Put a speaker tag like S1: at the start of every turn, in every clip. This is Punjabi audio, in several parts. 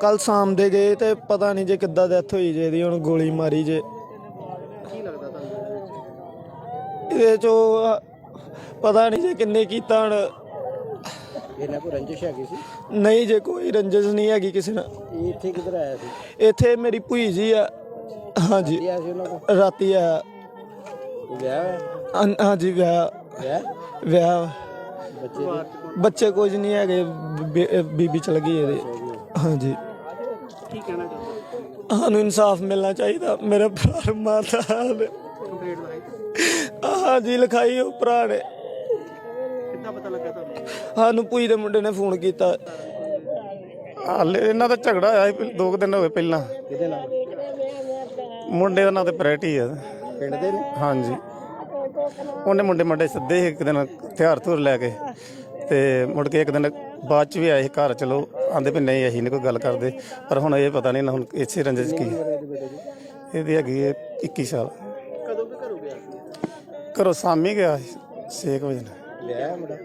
S1: ਕੱਲ ਸ਼ਾਮ ਦੇ ਗਏ ਤੇ ਪਤਾ ਨਹੀਂ ਜੇ ਕਿੱਦਾਂ ਡੈਥ ਹੋਈ ਜੇ ਇਹਦੀ ਹੁਣ ਗੋਲੀ ਮਾਰੀ ਜੇ।
S2: ਕੀ ਲੱਗਦਾ ਤੁਹਾਨੂੰ?
S1: ਇਹਦੇ ਚੋਂ ਪਤਾ ਨਹੀਂ ਜੇ ਕਿੰਨੇ ਕੀਤਾ ਹੁਣ।
S2: ਇਹਨਾਂ ਕੋ ਰੰਜਿਸ਼ ਹੈਗੀ ਸੀ?
S1: ਨਹੀਂ ਜੇ ਕੋਈ ਰੰਜਿਸ਼ ਨਹੀਂ ਹੈਗੀ ਕਿਸੇ ਨਾਲ।
S2: ਇਹ ਇੱਥੇ ਕਿੱਧਰ ਆਇਆ ਸੀ?
S1: ਇੱਥੇ ਮੇਰੀ ਭੂਈ ਜੀ ਆ। ਹਾਂਜੀ।
S2: ਆਇਆ ਸੀ ਉਹਨਾਂ ਕੋ
S1: ਰਾਤੀ ਆ
S2: ਵਿਆਹ?
S1: ਹਾਂ- ਹਾਂਜੀ ਵਿਆਹ।
S2: ਵਿਆਹ?
S1: ਵਿਆਹ।
S2: ਬੱਚੇ ਦੇ?
S1: ਬੱਚੇ ਕੁਝ ਨਹੀਂ ਹੈਗੇ ਬੀ- ਬੀਬੀ ਚਲ ਗਈ ਇਹਦੇ। ਹਾਂਜੀ।
S2: ਕੀ ਕਹਿਣਾ ਚਾਹੁੰਦੇ
S1: ਸਾਨੂੰ ਇਨਸਾਫ ਮਿਲਣਾ ਚਾਹੀਦਾ। ਮੇਰੇ ਭਰਾ ਨੂੰ। ਮਾਰਦਾ ਹਾਲ
S2: ਕੰਪਲੀਟ ਲਾਈ।
S1: ਹਾਂਜੀ ਲਿਖਾਈ ਉਹ ਭਰਾ ਨੇ।
S2: ਕਿੱਦਾਂ ਪਤਾ ਲੱਗਾ ਤੁਹਾਨੂੰ?
S1: ਸਾਨੂੰ ਭੂਈ ਦੇ ਮੁੰਡੇ ਨੇ ਫੋਨ ਕੀਤਾ।
S3: ਹਾਲੇ ਇਹਨਾਂ ਦਾ ਝਗੜਾ ਹੋਇਆ ਸੀ ਦੋ ਕੁ ਦਿਨ ਹੋਏ ਪਹਿਲਾਂ।
S2: ਕਿਹਦੇ ਨਾਲ?
S3: ਮੁੰਡੇ ਦਾ ਨਾਂ ਤੇ ਪ੍ਰੈਟੀ ਆ।
S2: ਪਿੰਡ ਦੇ ਨੇ?
S3: ਹਾਂਜੀ। ਉਹਨੇ ਮੁੰਡੇ ਮੁੰਡੇ ਸੱਦੇ ਸੀ ਇੱਕ ਦਿਨ ਹਥਿਆਰ ਧੁਰ ਲੈ ਕੇ ਤੇ ਮੁੜ ਕੇ ਇੱਕ ਦਿਨ ਬਾਅਦ ਚ ਵੀ ਆਏ ਸੀ ਘਰ ਚਲੋ। ਆਂਦੇ ਵੀ ਨਹੀਂ ਅਸੀਂ ਨਹੀਂ ਕੋਈ ਗੱਲ ਕਰਦੇ। ਪਰ ਹੁਣ ਇਹ ਪਤਾ ਨਹੀਂ ਨਾ ਹੁਣ ਇਸੇ ਰੰਜਿਸ਼ ਕੀ।
S2: ਇਹਦੇ
S3: ਹੈਗੀ ਹੈ 21 ਸਾਲ।
S2: ਕਦੋਂ ਵੀ ਘਰੋਂ ਗਿਆ ਸੀ?
S3: ਘਰੋਂ ਸਾਮੀ ਗਿਆ 6 ਵਜੇ ਨਾਲ।
S2: ਲਿਆ ਮੁੰਡਾ?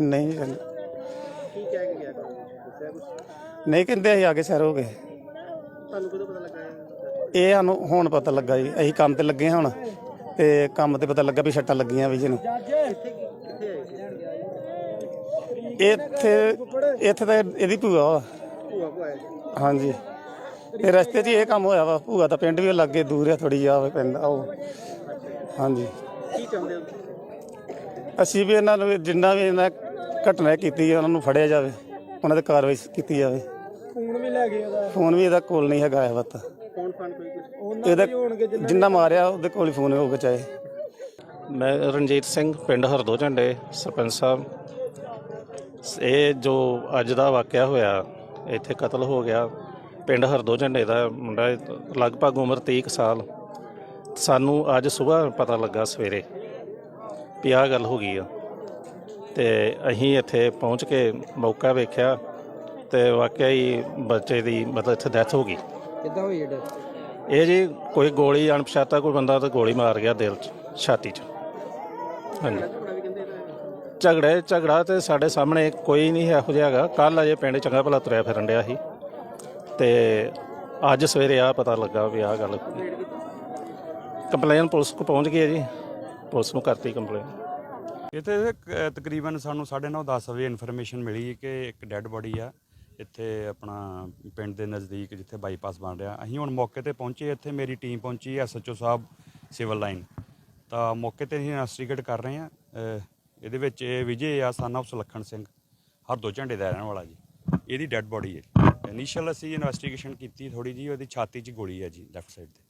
S3: ਨਹੀਂ
S2: ਕੀ ਕਹਿ ਕੇ ਗਿਆ ਘਰੋਂ? ਦੱਸਿਆ ਕੁਛ?
S3: ਨਹੀਂ ਕਹਿੰਦੇ ਅਸੀਂ ਆਗੇ ਸ਼ਹਿਰ ਹੋ ਗਏ।
S2: ਤੁਹਾਨੂੰ ਕਦੋਂ ਪਤਾ ਲੱਗਾ ਇਹ?
S3: ਇਹ ਸਾਨੂੰ ਹੁਣ ਪਤਾ ਲੱਗਾ ਜੀ। ਅਸੀਂ ਕੰਮ ਤੇ ਲੱਗੇ ਹਾਂ ਹੁਣ ਤੇ ਕੰਮ ਤੇ ਪਤਾ ਲੱਗਾ ਵੀ ਛੱਟਾਂ ਲੱਗੀਆਂ ਵੀ ਜਿਹਨੂੰ
S2: ਕਿੱਥੇ ਕੀ- ਕਿੱਥੇ ਆਏ ਸੀ?
S3: ਇੱਥੇ ਇੱਥੇ ਤਾਂ ਇਹਦੀ ਭੂਆ ਵਾ।
S2: ਭੂਆ ਸੀ
S3: ਹਾਂਜੀ। ਤੇ ਰਸਤੇ 'ਚ ਹੀ ਇਹ ਕੰਮ ਹੋਇਆ ਵਾ। ਭੂਆ ਦਾ ਪਿੰਡ ਵੀ ਲੱਗੇ ਦੂਰ ਆ ਥੋੜੀ ਆ ਪਿੰਡ ਉਹ ਹਾਂਜੀ।
S2: ਕੀ ਚਾਹੁੰਦੇ ਹੋ
S3: ਅਸੀਂ ਵੀ ਇਹਨਾਂ ਨੂੰ ਜਿੰਨਾ ਵੀ ਇਹਨਾਂ ਘਟਨਾ ਕੀਤੀ ਹੈ ਉਹਨਾਂ ਨੂੰ ਫੜਿਆ ਜਾਵੇ। ਉਹਨਾਂ ਤੇ ਕਾਰਵਾਈ ਕੀਤੀ ਜਾਵੇ।
S1: ਫੋਨ ਵੀ ਲੈ ਗਏ ਉਹਦਾ।
S3: ਫੋਨ ਵੀ ਇਹਦਾ ਕੋਲ ਨਹੀਂ ਹੈਗਾ ਇਹ ਵਤ
S2: ਕੌਣ ਫਨ ਕੋਈ ਕੁਛ?
S1: ਉਹਨਾਂ
S3: ਇਹਦਾ
S1: ਦੇ ਹੋਣਗੇ ਜਿੰਨਾ
S3: ਜਿੰਨਾ ਮਾਰਿਆ ਉਹਦੇ ਕੋਲ ਹੀ ਫੋਨ ਹੋਊਗਾ ਚਾਹੇ।
S4: ਮੈਂ ਰਣਜੀਤ ਸਿੰਘ ਪਿੰਡ ਹਰਦੋ ਝੰਡੇ ਸਰਪੰਚ ਸਾਹਿਬ। ਇਹ ਜੋ ਅੱਜ ਦਾ ਵਾਕਿਆ ਹੋਇਆ ਇੱਥੇ ਕਤਲ ਹੋ ਗਿਆ। ਪਿੰਡ ਹਰਦੋ ਝੰਡੇ ਦਾ ਮੁੰਡਾ ਲਗਭਗ ਉਮਰ 30 ਕੁ ਸਾਲ। ਸਾਨੂੰ ਅੱਜ ਸਵੇਰ ਪਤਾ ਲੱਗਾ ਸਵੇਰੇ ਵੀ ਆਹ ਗੱਲ ਹੋ ਗਈ ਆ। ਤੇ ਅਸੀਂ ਇੱਥੇ ਪਹੁੰਚ ਕੇ ਮੌਕਾ ਵੇਖਿਆ ਤੇ ਵਾਕਿਆ ਹੀ ਬੱਚੇ ਦੀ ਮਤਲਬ ਇੱਥੇ ਡੈਥ ਹੋ ਗਈ।
S2: ਕਿੱਦਾਂ ਹੋਈ ਇਹ ਡੈਥ
S4: ਇਹ ਜੀ ਕੋਈ ਗੋਲੀ ਅਣਪਛਾਤਾ ਕੋਈ ਬੰਦਾ ਤੇ ਗੋਲੀ ਮਾਰ ਗਿਆ ਦਿਲ 'ਚ ਛਾਤੀ 'ਚ। ਹਾਂਜੀ।
S2: ਝਗੜੇ,
S4: ਝਗੜਾ ਤੇ ਸਾਡੇ ਸਾਹਮਣੇ ਕੋਈ ਨਹੀਂ ਇਹੋ ਜਿਹਾ ਹੈਗਾ। ਕੱਲ ਅਜੇ ਪਿੰਡ ਚੰਗਾ ਭਲਾ ਤੁਰਿਆ ਫਿਰਨ ਡਿਆ ਸੀ। ਤੇ ਅੱਜ ਸਵੇਰੇ ਆ ਪਤਾ ਲੱਗਾ ਵੀ ਆਹ ਗੱਲ ਕੰਪਲੇਨ ਪੁਲਿਸ ਕੋ ਪਹੁੰਚ ਗਈ ਹੈ ਜੀ। ਪੁਲਿਸ ਨੂੰ ਕਰਤੀ ਕੰਪਲੇਨ।
S5: ਇੱਥੇ ਕ- ਤਕਰੀਬਨ ਸਾਨੂੰ 9:30 10 ਵਜੇ ਇਨਫੋਰਮੇਸ਼ਨ ਮਿਲੀ ਕਿ ਇੱਕ ਡੈੱਡ ਬੋਡੀ ਆ। ਇੱਥੇ ਆਪਣਾ ਪਿੰਡ ਦੇ ਨਜ਼ਦੀਕ ਜਿੱਥੇ ਬਾਈਪਾਸ ਬਣ ਰਿਹਾ। ਅਸੀਂ ਹੁਣ ਮੌਕੇ ਤੇ ਪਹੁੰਚੇ। ਇੱਥੇ ਮੇਰੀ ਟੀਮ ਪਹੁੰਚੀ ਐਸਐਚਓ ਸਾਹਿਬ ਸਿਵਲ ਲਾਈਨ ਤਾਂ ਮੌਕੇ ਤੇ ਅਸੀਂ ਇਨਵੈਸਟੀਗੇਟ ਕਰ ਰਹੇ ਹਾਂ। ਇਹਦੇ ਵਿੱਚ ਇਹ ਵਿਜੇ ਆ ਸਨ ਆਫ ਸੁਲੱਖਣ ਸਿੰਘ ਹਰਦੋ ਝੰਡੇ ਦਾ ਰਹਿਣ ਵਾਲਾ ਜੀ। ਇਹਦੀ ਡੈੱਡ ਬੋਡੀ ਹੈ। ਇਨੀਸ਼ੀਅਲ ਅਸੀਂ ਇਨਵੈਸਟੀਗੇਸ਼ਨ ਕੀਤੀ ਥੋੜੀ ਜੀ ਉਹਦੀ ਛਾਤੀ 'ਚ ਗੋਲੀ ਹੈ ਜੀ ਲੈਫਟ ਸਾਈਡ ਤੇ।